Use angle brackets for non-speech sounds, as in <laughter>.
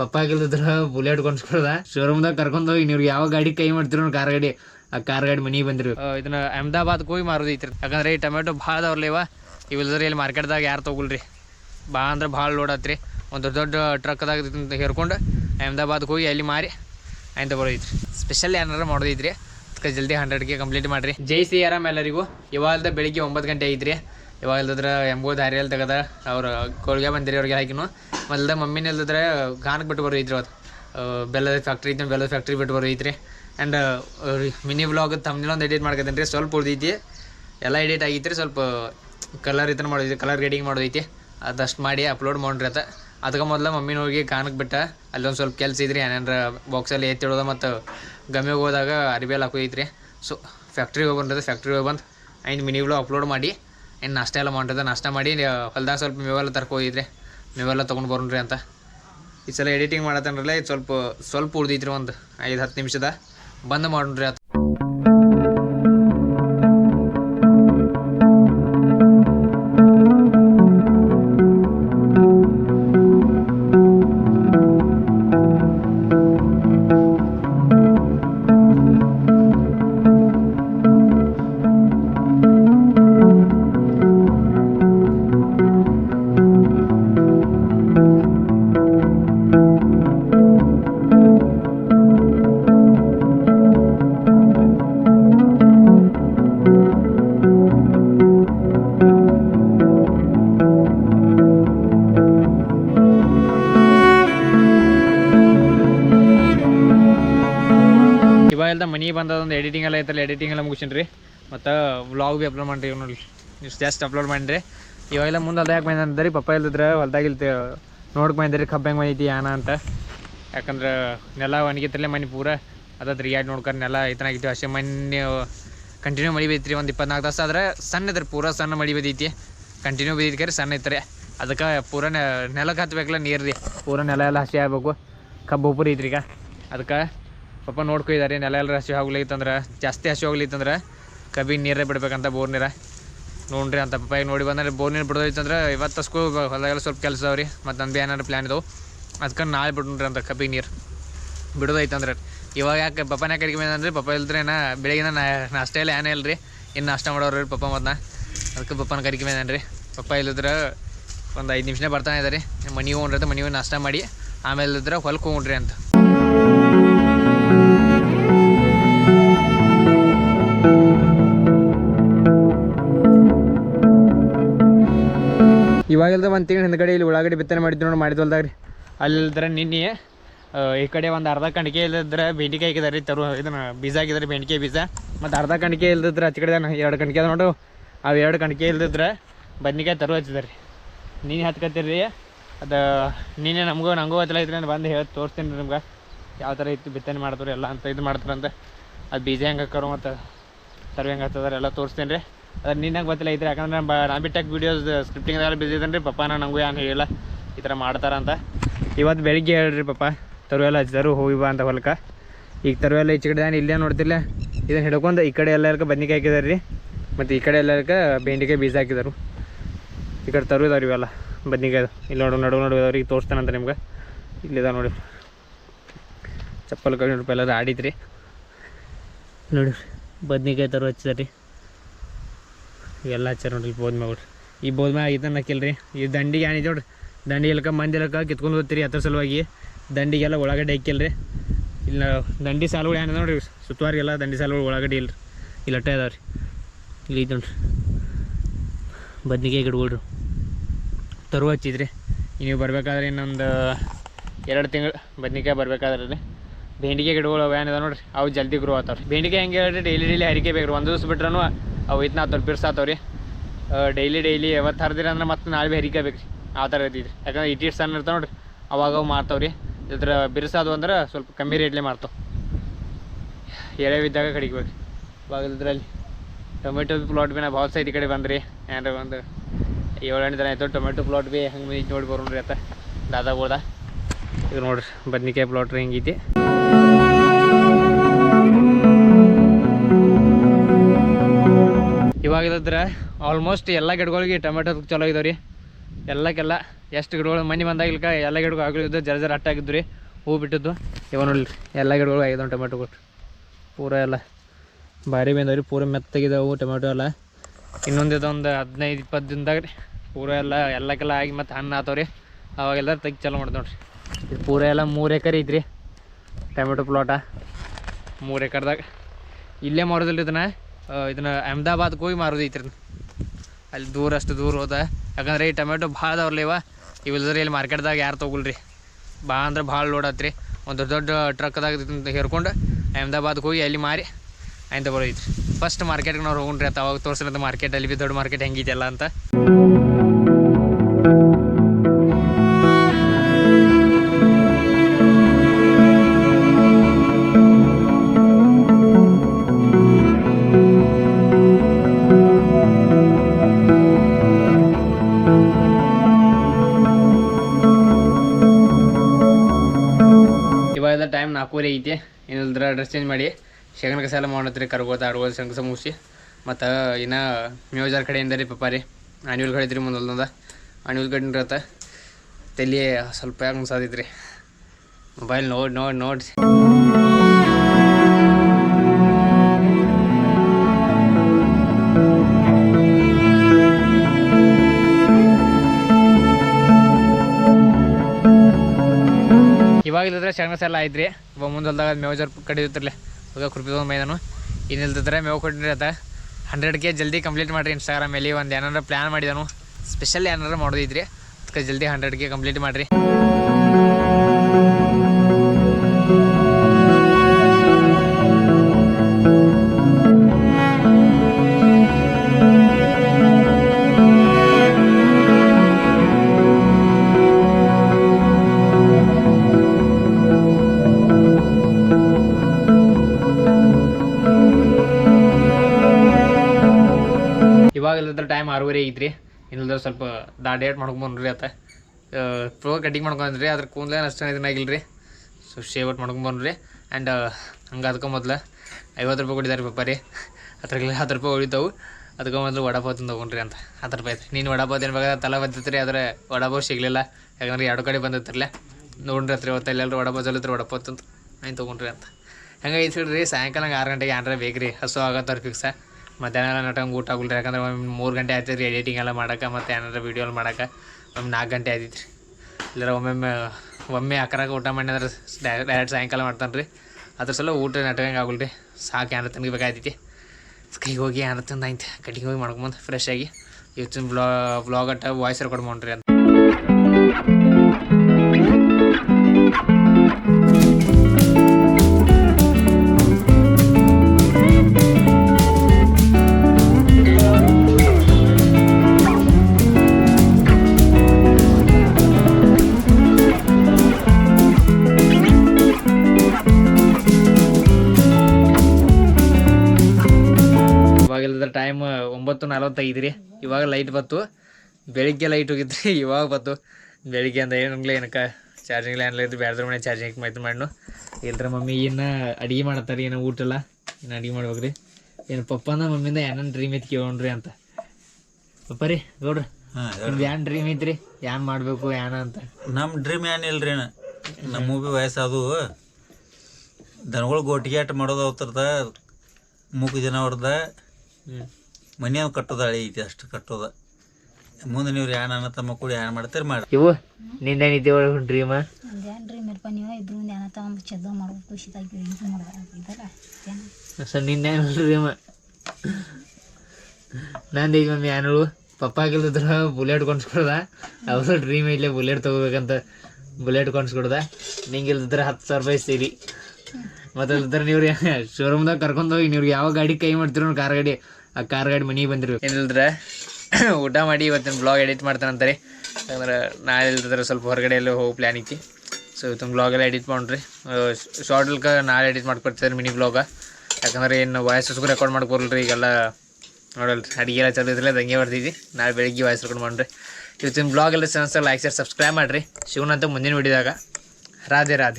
ಪಪ್ಪ ಆಗಿಲ್ಲದ್ರ bullet ಕೊಂಡ್ಸ್ಕೊಳ್ದ. ಶೋರೂಮ್ದಾಗ ಕರ್ಕೊಂಡು ಹೋಗಿ ನೀವು ಯಾವ ಗಾಡಿ ಕೈ ಮಾಡ್ತಿರೋ ಕಾರ್ ಗಾಡಿ. ಆ ಕಾರ್ ಗಾಡಿ ಮನೆಗೆ ಬಂದಿರಿ. ಇದನ್ನ ಅಹಮದಾಬಾದ್ ಹೋಗಿ ಮಾರೋದೈತ್ರಿ ಯಾಕಂದ್ರೆ ಈ ಟೊಮೆಟೊ ಭಾಳ ಅದಾವ್ರಲ್ಲ ಇವ. ಇವಿಲ್ಲದ್ರೆ ಇಲ್ಲಿ ಮಾರ್ಕೆಟ್ದಾಗ ಯಾರು ತೊಗೊಳ್ರಿ. ಭಾಳ ಅಂದ್ರೆ ಭಾಳ ಲೋಡ್ ಆತ್ರಿ. ಒಂದು ದೊಡ್ಡ ದೊಡ್ಡ ಟ್ರಕ್ದಾಗ ಹೇರ್ಕೊಂಡು ಅಹಮದಾಬಾದ್ಗೆ ಹೋಗಿ ಅಲ್ಲಿ ಮಾರಿ ಆಯ್ತು ಬರೋದೈತ್ರಿ. ಸ್ಪೆಷಲ್ ಏನಾರ ಮಾಡೋದೈತ್ರಿ. ಅದಕ್ಕೆ ಜಲ್ದಿ ಹಂಡ್ರೆಡ್ಗೆ ಕಂಪ್ಲೀಟ್ ಮಾಡಿರಿ. ಜೈ ಸಿ ಆರಾಮ್ ಎಲ್ಲರಿಗೂ. ಇವಾಗ ಬೆಳಿಗ್ಗೆ ಒಂಬತ್ತು ಗಂಟೆ ಐತ್ರಿ. ಇವಾಗ ಇಲ್ದಿದ್ರೆ ಎಂಬೋ ದಾರಿಯಲ್ಲಿ ತೆಗದ ಅವ್ರು ಕೋಳಿಗೆ ಬಂದಿರಿ ಅವ್ರಿಗೆ ಹಾಕಿನು. ಮೊದಲ್ದ ಮಮ್ಮಿನ ಇಲ್ದಿದ್ರೆ ಗಾನಕ್ಕೆ ಬಿಟ್ಟು ಬರೋ ಅವತ್ತು ಅದು ಬೆಲ್ಲದ ಫ್ಯಾಕ್ಟ್ರಿ ಇದ್ದ ಬೆಲ್ಲದ ಫ್ಯಾಕ್ಟ್ರಿ ಬಿಟ್ಟು ಬರೋದೈತ್ರಿ ಆ್ಯಂಡ್ ಮಿನಿ ವ್ಲಾಗ್ ತಮ್ಮನೆಲ್ಲ ಒಂದು ಎಡಿಟ್ ಮಾಡ್ಕೊತೀನಿ ರೀ ಸ್ವಲ್ಪ ಉಳ್ದೈತಿ. ಎಲ್ಲ ಎಡಿಟ್ ಆಗೈತ್ರಿ. ಸ್ವಲ್ಪ ಕಲರ್ ಇದನ್ನ ಮಾಡೋದೈತಿ ಕಲರ್ ಗ್ರೇಡಿಂಗ್ ಮಾಡೋದೈತಿ. ಅದಷ್ಟು ಮಾಡಿ ಅಪ್ಲೋಡ್ ಮಾಡ್ರಿ ಅಂತ ಅದಕ್ಕೆ ಮೊದಲ ಮಮ್ಮಿನ ಹೋಗಿ ಗಾನಕ್ಕೆ ಬಿಟ್ಟ. ಅಲ್ಲೊಂದು ಸ್ವಲ್ಪ ಕೆಲಸ ಇದ್ರಿ. ಏನೇನ್ರ ಬಾಕ್ಸಲ್ಲಿ ಎತ್ತಿಡೋದು ಮತ್ತು ಗಮ್ಮಿಗೆ ಹೋದಾಗ ಅರಿಬೇಲ್ ಹಾಕೋದೈತ್ರಿ. ಸೊ ಫ್ಯಾಕ್ಟ್ರಿಗೆ ಹೋಗಿ ಬಂದ್ರೆ. ಫ್ಯಾಕ್ಟ್ರಿಗೆ ಹೋಗಿ ಬಂದು ಆ್ಯಂಡ್ ಮಿನಿ ವ್ಲಾಗ್ ಅಪ್ಲೋಡ್ ಮಾಡಿ. ಇನ್ನು ನಾಷ್ಟ ಎಲ್ಲ ಮಾಡಿದೆ ನಾಷ್ಟ ಮಾಡಿ ಹೊಲ್ದಾಗ ಸ್ವಲ್ಪ ಮೇವೆಲ್ಲ ತರ್ಕೊ ಹೋಗಿದ್ರೆ ಮೇವೆಲ್ಲ ತೊಗೊಂಡು ಬರೋಣ್ರಿ ಅಂತ. ಈ ಸಲ ಎಡಿಟಿಂಗ್ ಮಾಡತ್ತೇನ್ರಲ್ಲ, ಇದು ಸ್ವಲ್ಪ ಸ್ವಲ್ಪ ಉಳ್ದೈತ್ರಿ ಒಂದು ಐದು ಹತ್ತು ನಿಮಿಷದ. ಬಂದ್ ಮಾಡೋಣ್ರಿ ಆತ. ಮನಿ ಬಂದದೊಂದು ಎಡಿಟಿಂಗ್ ಎಲ್ಲ ಐತಲ್ಲ ಎಡಿಟಿಂಗ್ ಎಲ್ಲ ಮುಗಿಸಿನ್ರಿ ಮತ್ತು ವ್ಲಾಗ್ ಭೀ ಅಪ್ಲೋಡ್ ಮಾಡಿರಿ ನೋಡಿ ನೀವು ಜಸ್ಟ್ ಅಪ್ಲೋಡ್ ಮಾಡಿರಿ. ಇವಾಗೆಲ್ಲ ಮುಂದೆ ಅದ ಯಾಕೆ ಬಂದ ಅಂದ್ರಿ, ಪಪ್ಪ ಇಲ್ದಿದ್ರೆ ಹೊಲ್ದಾಗ ಇಲ್ತ, ನೋಡ್ಕ್ ಬಂದಿರಿ ಕಬ್ಬ ಹೆಂಗೆ ಬಂದೈತಿ ಯಾನ ಅಂತ. ಯಾಕಂದ್ರೆ ನೆಲ ಒಣಗಿತ್ತಲ್ಲೇ ಮನೆ ಪೂರ. ಅದಾದ್ರಿ ಯಾಡ್ ನೋಡ್ಕೊಂಡು ನೆಲ ಐತನಾಗಿತ್ತು ಅಷ್ಟೇ ಮನೆ ಕಂಟಿನ್ಯೂ ಮಳಿ ಬೈತ್ರಿ ಒಂದು ಇಪ್ಪತ್ನಾಲ್ಕು ತಾಸು ಆದ್ರೆ ಸಣ್ಣ ಇದ್ರಿ, ಪೂರ ಸಣ್ಣ ಮಳಿ ಬೈದೈತಿ. ಕಂಟಿನ್ಯೂ ಬೈದೈತಿ ಸಣ್ಣ ಐತ್ರಿ ಅದಕ್ಕೆ ಪೂರ ನೆಲಕ್ಕೆ ಹತ್ತಬೇಕಲ್ಲ ನೀರು ರೀ ಪೂರ ನೆಲ ಎಲ್ಲ ಹಸಿ ಆಗ್ಬೇಕು. ಕಬ್ಬು ಪೂರಿ ಐತ್ರಿ ಈಗ. ಅದಕ್ಕೆ ಪಪ್ಪ ನೋಡ್ಕೊಯ್ದಾರೆ ನೆಲ ಎಲ್ಲ ಹಸಿ ಹೋಗ್ಲಿತ್ತಂದ್ರೆ, ಜಾಸ್ತಿ ಹಸಿ ಹೋಗ್ಲಿತ್ತಂದ್ರೆ ಕಬ್ಬಿ ನೀರೇ ಬಿಡ್ಬೇಕಂತ ಬೋರ್ ನೀರ. ನೋಡ್ರಿ ಅಂತ ಪಾಪ, ಈಗ ನೋಡಿ ಬಂದ್ರೆ ಬೋರ್ ನೀರು ಬಿಡೋದೈತಂದ್ರೆ ಇವತ್ತು ಸ್ಕೂ ಹೊಲದಾಗೆಲ್ಲ ಸ್ವಲ್ಪ ಕೆಲಸ ಅವ್ರಿ ಮತ್ತು ನಂದು ಭೀ ಏನಾರು ಪ್ಲ್ಯಾನ್ ಇದಾವೆ. ಅದಕ್ಕೆ ನಾಳೆ ಬಿಡ್ರಿ ಅಂತ ಕಬ್ಬಿ ನೀರು. ಬಿಡೋದೈತಂದ್ರೆ ಇವಾಗ ಯಾಕೆ ಪಪ್ಪನ ಕಡೆಗೆ ಅಂದ್ರೆ ಪಪ್ಪ ಇಲ್ದ್ರೆ ನಾ ಬೆಳಗಿನ ನಾ ನಾಷ್ಟ ಇಲ್ಲ, ಏನೇ ಇಲ್ರಿ. ಇನ್ನು ನಾಷ್ಟ ಮಾಡೋರು ಪಪ್ಪ ಮತ್ತು ಅದಕ್ಕೆ ಪಪ್ಪನ ಕಡೆಗೆ ಮೇಲೆ ರೀ ಪಪ್ಪ ಇಲ್ಲದ್ರೆ ಒಂದು ಐದು ನಿಮಿಷನೇ ಬರ್ತಾನೆ ಇದ್ದಾರೆ ಮನೆಗೆ ಹೋಗ್ರಿ ಮನೆಗೆ ನಾಷ್ಟ ಮಾಡಿ, ಆಮೇಲೆ ಇದ್ರೆ ಹೊಲಕ್ಕೆ ಹೋಗ್ರಿ ಅಂತ. ಇವಾಗೆಲ್ದ ಒಂದು ತಿಂಗಳು ಹಿಂದ್ಗಡೆ ಇಲ್ಲಿ ಉಳ್ಳಾಗಡ್ಡಿ ಬಿತ್ತನೆ ಮಾಡಿದ್ದು ನೋಡಿ ಮಾಡಿದ್ವಲ್ದಾಗ ರೀ. ಅಲ್ಲಿಲ್ದ್ರೆ ನಿನ್ನೆ ಈ ಕಡೆ ಒಂದು ಅರ್ಧ ಕಣಿಕೆ ಇಲ್ಲದ್ರೆ ಬೆಂಡಿಕಾಯಿ ಹಾಕಿದಾರೆ ರೀ, ತರು, ಇದನ್ನ ಬೀಜ ಹಾಕಿದಾರೆ ಬೆಂಡಿಕಾಯಿ ಬೀಜ. ಮತ್ತು ಅರ್ಧ ಕಣಿಕೆ ಇಲ್ದಿದ್ರೆ ಹಚ್ಚ ಕಡೆ ಎರಡು ಕಣಿಕೆ ನೋಡು. ಅವು ಎರಡು ಕಣಿಕೆ ಇಲ್ದಿದ್ರೆ ಬದ್ನಿಕಾಯಿ ತರು ಹಚ್ಚಿದಾರೆ ನೀನು ಹತ್ಕತ್ತೀರಿ? ಅದು, ನಿನ್ನೆ ನಮಗೂ, ನಂಗೂ ಹತ್ತಿರ ಇದ್ರೆ ಬಂದು ಹೇಳಿ, ತೋರಿಸ್ತೀನಿ ನಿಮ್ಗೆ. ಯಾವ ಥರ ಇತ್ತು ಬಿತ್ತನೆ ಮಾಡ್ತಾರೆ ಎಲ್ಲ ಅಂತ ಇದು ಮಾಡ್ತಾರಂತ. ಅದು ಬೀಜ ಹೆಂಗೆ ಹಾಕೋರು ಮತ್ತು ತರು ಹೆಂಗೆ ಹತ್ತದಾರೆ ಎಲ್ಲ ತೋರಿಸ್ತೀನಿ ರೀ. ಅದು ನಿನ್ನಾಗ ಗೊತ್ತಿಲ್ಲ ಇದ್ರೆ ಯಾಕಂದ್ರೆ ನಾನು ಬ ನಾನು ಬಿಟ್ಟಾಗ ವೀಡಿಯೋಸ್ ಸ್ಕ್ರಿಪ್ಟಿಂಗ್ ಬಿಸಿ ಇದ್ದೇನೆ ರೀ. ಪಪ್ಪ ನಾನು ನಂಗೂ ಏನು ಹೇಳಿಲ್ಲ ಈ ಥರ ಮಾಡ್ತಾರಂತ ಇವತ್ತು ಬೆಳಿಗ್ಗೆ ಹೇಳ್ರಿ ಪಪ್ಪ, ತರುವೆಲ್ಲ ಹಚ್ಚಿದಾರು ಹೋಗಿ ಬಾ ಅಂತ ಹೊಲಕ್ಕೆ. ಈಗ ತರುವೆಲ್ಲ ಈಚೆ ಕಡೆ ಇಲ್ಲೇ ನೋಡ್ತಿಲ್ಲ ಇದನ್ನು ಹಿಡ್ಕೊಂಡು ಈ ಕಡೆ ಎಲ್ಲರಿಗೂ ಬದ್ನಿಕಾಯಿ ಹಾಕಿದಾರೆ ರೀ. ಮತ್ತು ಈ ಕಡೆ ಎಲ್ಲರಿಗೂ ಬೆಂಡಿಕಾಯಿ ಬೀಜ ಹಾಕಿದಾರು. ಈ ಕಡೆ ತರು ಇದಾವೆ ಇವೆಲ್ಲ, ಬದ್ನಿಕಾಯ್ದು. ಇಲ್ಲಿ ನೋಡು, ನಡು ನಡು ಅವ್ರಿಗೆ ತೋರಿಸ್ತಾನಂತ ನಿಮ್ಗೆ. ಇಲ್ಲಿದ ನೋಡಿ ಚಪ್ಪಲ್ ಕಡೆ ರೂಪಾಯಿ ಎಲ್ಲ ಆಡಿತ್ರಿ ನೋಡಿ ಬದ್ನಿಕಾಯಿ ತರು ಹಚ್ಚಿದಾರೆ ರೀ. ಎಲ್ಲ ಹಚ್ಚಾರ ನೋಡ್ರಿ ಬೋದ್ಮೆ ನೋಡ್ರಿ ಈ ಬೋದ್ಮೆ ಇದನ್ನ ಹಾಕಿಲ್ರಿ. ಈ ದಂಡಿಗೆ ಏನಿದೆ ನೋಡ್ರಿ ದಂಡಿ ಇಲ್ಕ ಮಂದಿ ಇಲ್ಕ ಕಿತ್ಕೊಂಡು ಹೋಗ್ತೀರಿ ಅದ್ರ ಸಲುವಾಗಿ ದಂಡಿಗೆಲ್ಲ ಒಳಗಡೆ ಹಾಕಿಲ್ರಿ. ಇಲ್ಲ ದಂಡಿ ಸಾಲುಗಳು ಏನಿದೆ ನೋಡ್ರಿ, ಸುತ್ತುವಾರಿಗೆಲ್ಲ ದಂಡಿ ಸಾಲುಗಳು ಒಳಗಡೆ ಇಲ್ರಿ. ಇಲ್ಲಿ ಅಟ್ಟೆ ಅದಾವ್ರಿ. ಇಲ್ಲಿ ಇದು ನೋಡ್ರಿ. ಬದ್ನಿಕಾಯಿ ಗಿಡಗಳ್ರಿ. ತರು ಹಚ್ಚಿದ್ರಿ. ನೀವು ಬರ್ಬೇಕಾದ್ರೆ ಇನ್ನೊಂದು ಎರಡು ತಿಂಗಳು ಬದ್ನಿಕಾಯಿ ಬರ್ಬೇಕಾದ್ರೆ ರೀ ಬೆಂಡಿಗೆ ಗಿಡಗಳು ಅವೇನಿದೆ ನೋಡ್ರಿ, ಅವು ಜಲ್ದಿ ಗ್ರೋ ಆತಾವ್ರಿ ಬೆಂಡಿಕಾಯಿ ಹೆಂಗೆ ಹೇಳ್ರಿ ಡೈಲಿ ಡೈಲಿ ಹರಿಕೆ ಬೇಕು ಒಂದು ದಿವ್ಸ ಬಿಟ್ರೂ ಅವು ಇದನ್ನ ಆತಾವ್ರಿ ಬಿರ್ಸಾತಾವ್ರಿ ಡೈಲಿ ಡೈಲಿ ಯಾವತ್ತು ಹರಿದಿರ ಅಂದ್ರೆ ಮತ್ತೆ ನಾಳೆ ಭೀ ಹರಿಕೆ ಬೇಕು ರೀ ಆ ಥರ ಇದ್ದಿದ್ರಿ. ಯಾಕಂದ್ರೆ ಇಟಿ ಸಣ್ಣ ಇರ್ತಾವೆ ನೋಡ್ರಿ, ಅವಾಗ ಅವು ಮಾರ್ತಾವ್ರಿ. ಇದ್ರ ಬಿರ್ಸಾದು ಅಂದ್ರೆ ಸ್ವಲ್ಪ ಕಮ್ಮಿ ರೇಟ್ಲೆ ಮಾಡ್ತಾವೆ ಎಳೆ ಬಿದ್ದಾಗ ಕಡಿಬೇಕು ಇದ್ರಲ್ಲಿ ಟೊಮೆಟೊ ಪ್ಲಾಟ್ ಭೀ ನಾ ಭಾಳ ಈ ಕಡೆ ಬಂದ್ರಿ. ಏನಾರ ಒಂದು ಏಳು ದಿನ ಆಯ್ತು ಟೊಮೆಟೊ ಪ್ಲಾಟ್ ಭೀ ಹಂಗೆ ನೋಡಿ ಬರೋಣ್ರಿ ಆತ ದಾದಾಗೋದ ಇದು ನೋಡ್ರಿ, ಬದ್ನಿಕಾಯಿ ಪ್ಲಾಟ್ ರೀ ಹಿಂಗೈತಿ. ಇವಾಗ ಇದ್ರೆ ಆಲ್ಮೋಸ್ಟ್ ಎಲ್ಲ ಗಿಡಗಳಿಗೆ ಟೊಮೆಟೊ ಚಲೋ ಇದಾವೆ ರೀ. ಎಲ್ಲಕ್ಕೆಲ್ಲ ಎಷ್ಟು ಗಿಡಗಳು ಮನೆ ಬಂದಾಗಿಲ್ಕ ಎಲ್ಲ ಗಿಡಗಳು ಆಗಿದ್ದು ಜರ ಜರ ಅಟ್ಟಾಗಿದ್ದು ರೀ. ಹೂ ಬಿಟ್ಟಿದ್ದು. ಇವ ನೋಡ್ರಿ, ಎಲ್ಲ ಗಿಡಗಳು ಆಗಿದಾವೆ ಟೊಮೆಟೊಗಳು ಪೂರ ಎಲ್ಲ ಭಾರಿ ಬಂದವು ರೀ, ಪೂರ ಮೆತ್ತಗಿದಾವು ಟೊಮೆಟೊ ಎಲ್ಲ. ಇನ್ನೊಂದು ಇದೊಂದು ಹದಿನೈದು ಇಪ್ಪತ್ತು ದಿನದಾಗ ರೀ. ಪೂರ ಎಲ್ಲ, ಎಲ್ಲಕ್ಕೆಲ್ಲ ಆಗಿ ಮತ್ತು ಹಣ್ಣು ಆತಾವ ರೀ. ಅವಾಗೆಲ್ಲ ತೆಗಿ ಚಲೋ ಮಾಡಿದ್ ನೋಡ್ರಿ. ಇದು ಪೂರ ಎಲ್ಲ ಮೂರು ಎಕರೆ ಐತ್ರಿ ಟೊಮೆಟೊ ಪ್ಲಾಟ ಮೂರು ಎಕರ್ದಾಗ. ಇಲ್ಲೇ ಮಾರೋದಿಲ್ಲ ಇದನ್ನ. ಇದನ್ನ ಅಹಮದಾಬಾದ್ಗೆ ಹೋಗಿ ಮಾರೋದು ಐತ್ರಿ. ಅಲ್ಲಿ ದೂರ ಅಷ್ಟು ದೂರ ಹೋದ. ಯಾಕಂದ್ರೆ ಈ ಟೊಮೆಟೊ ಭಾಳ ಅದಾವ್ರಲ್ಲ ಇವ ಇವಿಲ್ದ್ರೆ ಇಲ್ಲಿ ಮಾರ್ಕೆಟ್ದಾಗ ಯಾರು ತೊಗೊಳ್ರಿ. ಭಾಳ ಅಂದ್ರೆ ಭಾಳ ಆತ್ರಿ. ಒಂದು ದೊಡ್ಡ ದೊಡ್ಡ ಟ್ರಕ್ದಾಗ ಹೇರ್ಕೊಂಡು ಅಹಮದಾಬಾದ್ಗೆ ಹೋಗಿ ಅಲ್ಲಿ ಮಾರಿ ಆಯ್ತು ಬರೋದೈತ್ರಿ. ಫಸ್ಟ್ ಮಾರ್ಕೆಟ್ಗೆ ನಾವು ಹೋಗ್ರಿ ಅಂತ ಅವಾಗ ತೋರಿಸಿರಂತ ಮಾರ್ಕೆಟ್ ಅಲ್ಲಿ ಬಿ ದೊಡ್ಡ ಮಾರ್ಕೆಟ್ ಹೆಂಗಿದೆಯಲ್ಲ ಅಂತ. ಐತಿ. ಏನಿಲ್ದ್ರ ಅಡ್ರೆಸ್ ಚೇಂಜ್ ಮಾಡಿ. ಶಗನ ಕಸ ಎಲ್ಲ ಮಾಡತ್ರಿ ಕರ್ಗೋತ ಆಡ್ಬೋದು ಶಂಕಸ ಸಮೂಸಿ ಮತ್ತು ಇನ್ನು ಮ್ಯೂಜರ್ ಕಡೆಯಿಂದ ರೀ ಪಪ್ಪ ರೀ ಆನ್ಯುವಲ್ ಕಡೆ ಐತ್ರಿ ಮುಂದೊಂದ ಆನ್ಯುವಲ್ ಕಡೆ ಇರತ್ತ ತಲೆ ಸ್ವಲ್ಪ ಯಾಕೆ ಸಾದಿತ್ರಿ. ಮೊಬೈಲ್ ನೋಡಿ ನೋಡಿ ನೋಡಿ. ಇವಾಗ ಇಲ್ಲದ್ರೆ ಶಗನಸ ಎಲ್ಲ ಆಯ್ತು ರೀ ಇವಾಗ ಮುಂದೆ ಹೊಲ್ದಾಗ ಮೇವಜರ್ ಕಡೆ ಇರ್ತಿರ್ಲೆ ಇವಾಗ ಕುರ್ಪಿದ ಮೈದಾನು. ಇನ್ನಿಲ್ದಿದ್ರೆ ಮೇವು ಕೊಟ್ಟಿರಿ ಹಂಡ್ರೆಡ್ ಕೆ ಜಲ್ದಿ ಕಂಪ್ಲೀಟ್ ಮಾಡಿರಿ ಇನ್ಸ್ಟಾಗ್ರಾಮಲ್ಲಿ ಒಂದು ಏನಾರ ಪ್ಲ್ಯಾನ್ ಮಾಡಿದನು. ಸ್ಪೆಷಲ್ ಏನಾರ ಮಾಡೋದೈತ್ರಿ. ಅದಕ್ಕೆ ಜಲ್ದಿ ಹಂಡ್ರೆಡ್ ಕೆ ಕಂಪ್ಲೀಟ್ ಮಾಡಿರಿ. ಇವಾಗ ಇಲ್ಲದ್ರೆ ಟೈಮ್ ಆರೂವರೆ ಐತ್ರಿ. ಇಲ್ಲದ್ರೆ ಸ್ವಲ್ಪ ದಾಡೇಟ್ ಮಾಡ್ಕೊಂಬನ್ರಿ ಆತ. ಪ್ರೋ ಕಟಿಂಗ್ ಮಾಡ್ಕೊಂಡ್ರಿ. ಅದ್ರ ಕೂದಲೇ ಅಷ್ಟು ಇದನ್ನಾಗಿಲ್ಲ ರೀ ಸೊ ಶೇವಟ್ ಮಾಡ್ಕೊಂಬನ್ರಿ. ಆ್ಯಂಡ್ ಹಂಗೆ ಅದಕ್ಕೆ ಮೊದಲು ಐವತ್ತು ರೂಪಾಯಿ ಕೊಟ್ಟಿದ್ದಾರೆ ರೀ ಅದ್ರಲ್ಲಿ ಹತ್ತು ರೂಪಾಯಿ ಉಳಿತಾವು. ಅದಕ್ಕೆ ಮೊದಲು ವಡಾಪಾವ್ ತಗೊಂಡ್ರಿ ಅಂತ. ಹತ್ತು ರೂಪಾಯಿ ಐತೆ ನೀನು ವಡಾಪಾವ್ ತಿನ್ಬೇಕಾದ್ರೆ ತಲೆ ಬಂದಿತ್ತು ರೀ ಆದರೆ ವಡಾಪಾವ್ ಸಿಗಲಿಲ್ಲ. ಯಾಕಂದ್ರೆ ಎರಡು ಕಡೆ ಬಂದಿತ್ತಿರಲ್ಲ ನೋಡ್ರಿ ಹತ್ರ ಇವತ್ತು ಎಲ್ಲರೂ ವಡಾಪಾವ್ ಚಲಿತ್ರಿ ವಡಾಪಾವ್ ತಂತು ನಾನು ತೊಗೊಂಡ್ರಿ ಅಂತ. ಹಂಗೆ ಐತೆ ರೀ ಸಾಯಂಕಾಲ ಆರು ಗಂಟೆಗೆ ಏನಾರ ಬೇಕು ರೀ ಹಸು ಆಗತ್ತವ್ರು ಫಿಕ್ಸ ಮಧ್ಯಾಹ್ನ ಎಲ್ಲ ನಟಂಗೆ ಊಟ ಆಗಲ್ರಿ ಯಾಕಂದ್ರೆ ಒಮ್ಮೆ ಮೂರು ಗಂಟೆ ಆಯ್ತು ರೀ ಎಡಿಟಿಂಗ್ ಎಲ್ಲ ಮಾಡೋಕೆ ಮತ್ತು ಏನಾರ ವೀಡಿಯೋ ಮಾಡಕ್ಕೆ. ಒಮ್ಮೆ ನಾಲ್ಕು ಗಂಟೆ ಆಯ್ತು ರೀ. ಇಲ್ಲರ ಒಮ್ಮೊಮ್ಮೆ, ಒಮ್ಮೆ ಅಕರಾಗ ಊಟ ಮಾಡಿದ್ರೆ ಡೈರೆಕ್ಟ್ ಸಾಯಂಕಾಲ ಮಾಡ್ತಾನೆ ರೀ. ಅದ್ರ ಸಲ ಊಟ ನಟಂಗೆ ಆಗಲ್ರಿ ಸಾಕು ಏನಾರ ತಿನ್ಬೇಕಾಯ್ತೈತಿ. ಕೈಗೆ ಹೋಗಿ ಏನಾರ ತಿಂದಾಯ್ತು ಕಟ್ಟಿಗೆ ಹೋಗಿ ಮಾಡ್ಕೊಂಬಂದು ಫ್ರೆಶ್ ಆಗಿ. ಇವತ್ತಿನ ಬ್ಲಾ ಬ್ಲಾಗ್ ಅಟ್ಟ ವಾಯ್ಸ್ ರೆಕಾರ್ಡ್ ಮಾಡ್ರಿ ಅಂತ. ನಲವತ್ತೈದು ರೀ ಇವಾಗ ಲೈಟ್ ಬತ್ತು ಬೆಳಿಗ್ಗೆ ಲೈಟ್ ಹೋಗಿದ್ರಿ <laughs> ಇವಾಗ ಬತ್ತು ಬೆಳಿಗ್ಗೆ ಅಂತ ಏನಂಗ್ಲ ಏನಕ್ಕೆ? ಚಾರ್ಜಿಂಗ್ ಏನಿಲ್ಲ ಇದ್ರೆ ಬೇಡದ್ರ ಮನೆ ಚಾರ್ಜಿಂಗ್ ಮೈತು ಮಾಡ್ನು. ಇಲ್ರ ಮಮ್ಮಿ ಇನ್ನು ಅಡಿಗೆ ಮಾಡತ್ತಾರೀ ಏನೋ ಊಟ ಎಲ್ಲ ಇನ್ನು ಅಡಿಗೆ ಮಾಡ್ಬೇಕ್ರಿ. ಏನು ಪಪ್ಪನ ಮಮ್ಮಿಂದ ಏನೇನು ಡ್ರೀಮ್ ಐತಿ ಕೇಳೋಣ್ರಿ ಅಂತ. ಪಪ್ಪ ರೀ ನೋಡ್ರಿ. ಏನ್ ಡ್ರೀಮ್ ಐತ್ರಿ? ಏನ್ ಮಾಡ್ಬೇಕು ಏನ ಅಂತ. ನಮ್ಮ ಡ್ರೀಮ್ ಏನಿಲ್ರಿ ನಮ್ಮ ಭೀ ವಯಸ್ಸಾದವು ದನಗಳು ಗೋಟಿಗೆ ಆಟ ಮಾಡೋದು ಅವತ್ತರ್ದ ಮೂಗು ಜನ ಹೊಡ್ದ ಹ್ಮ್ ಕಟ್ಟೋದು ಹಳಿ ಐತಿ ಅಷ್ಟು ಕಟ್ಟೋದ. ಮುಂದೆ ನೀವು ಯಾನ್ ಅನ್ನ ತಮ್ಮ ಕೂಡ ಏನ್ ಮಾಡ್ತೀರಿ ಮಾಡಿ. ಇವು ನಿಂದೇನಿದ್ದೀವ ಡ್ರೀಮ್ ಏನ್ ಡ್ರೀಮ್ ಇರ್ಪ ನೀವು ಇಬ್ರು ಯಾನ ತಗೊಂಡು ಚೆದ್ದ ಮಾಡ್ಬೇಕು ಖುಷಿದಾಗಿ ಇದು ಏನು ಸರ್ ನಿನ್ನೆ ಡ್ರೀಮ್ ನಂದು ಈಗ ಮಮ್ಮಿ ಯಾನಳು ಪಪ್ಪ ಆಗಿಲ್ಲದ್ರ ಬುಲೆಟ್ ಕೊಂಡ್ಸ್ಕೊಡ್ದ ಅವ್ರ ಡ್ರೀಮ್ ಇಲ್ಲೇ ಬುಲೆಟ್ ತಗೋಬೇಕಂತ ಬುಲೆಟ್ ಕೊಂಡ್ಸ್ಕೊಡ್ದ ನಿಂಗೆ ಇಲ್ದಿದ್ರೆ ಹತ್ತು ಸಾವಿರ ರೂಪಾಯಿ ಸೀರಿ. ಮತ್ತೆ ಇಲ್ದಿದ್ರೆ ನೀವು ಶೋರೂಮ್ದಾಗ ಕರ್ಕೊಂಡು ಹೋಗಿ ನೀವು ಯಾವ ಗಾಡಿ ಕೈ ಮಾಡ್ತಿರೋ ಕಾರ್ ಗಾಡಿ. ಆ ಕಾರ್ ಗಾಡಿ ಮನೆಗೆ ಬಂದಿರು. ಏನಿಲ್ದ್ರೆ, <coughs> ಊಟ ಮಾಡಿ ಇವತ್ತಿನ ಬ್ಲಾಗ್ ಎಡಿಟ್ ಮಾಡ್ತಾನಂತಾರೆ. ಯಾಕಂದ್ರೆ ನಾಳೆ ಇಲ್ದ್ರೆ ಸ್ವಲ್ಪ ಹೊರಗಡೆ ಎಲ್ಲ ಹೋಗಿ ಪ್ಲ್ಯಾನ್ ಐತಿ ಸೊ ಬ್ಲಾಗ್ ಎಲ್ಲ ಎಡಿಟ್ ಮಾಡ್ರಿ ಶಾರ್ಟ್ಲ್ಕ ನಾಳೆ ಎಡಿಟ್ ಮಾಡ್ಕೊಡ್ತಿದ್ದಾರೆ ಮಿನಿ ಬ್ಲಾಗ ಯಾಕಂದ್ರೆ ಏನು ವಾಯ್ಸಸ್ಗೂ ರೆಕಾರ್ಡ್ ಮಾಡ್ಕೊಲ್ರಿ ಈಗೆಲ್ಲ. ನೋಡಲ್ರಿ, ಅಡುಗೆ ಎಲ್ಲ ಚಲೋ ದಂಗೆ ಬರ್ತಿದ್ವಿ ನಾಳೆ ಬೆಳಿಗ್ಗೆ ವಾಯ್ಸ್ ರೆಕಾರ್ಡ್ ಮಾಡ್ರಿ. ಇವತ್ತಿನ ಬ್ಲಾಗ್ ಎಲ್ಲ ಚಾನ್ಸ್ ಲೈಕ್ ಶೇರ್ ಸಬ್ಸ್ಕ್ರೈಬ್ ಮಾಡಿರಿ. ಶಿವನಂತ ಮುಂದಿನ ವಿಡಿಯೋದಾಗ ರಾಧೆ ರಾಧೆ.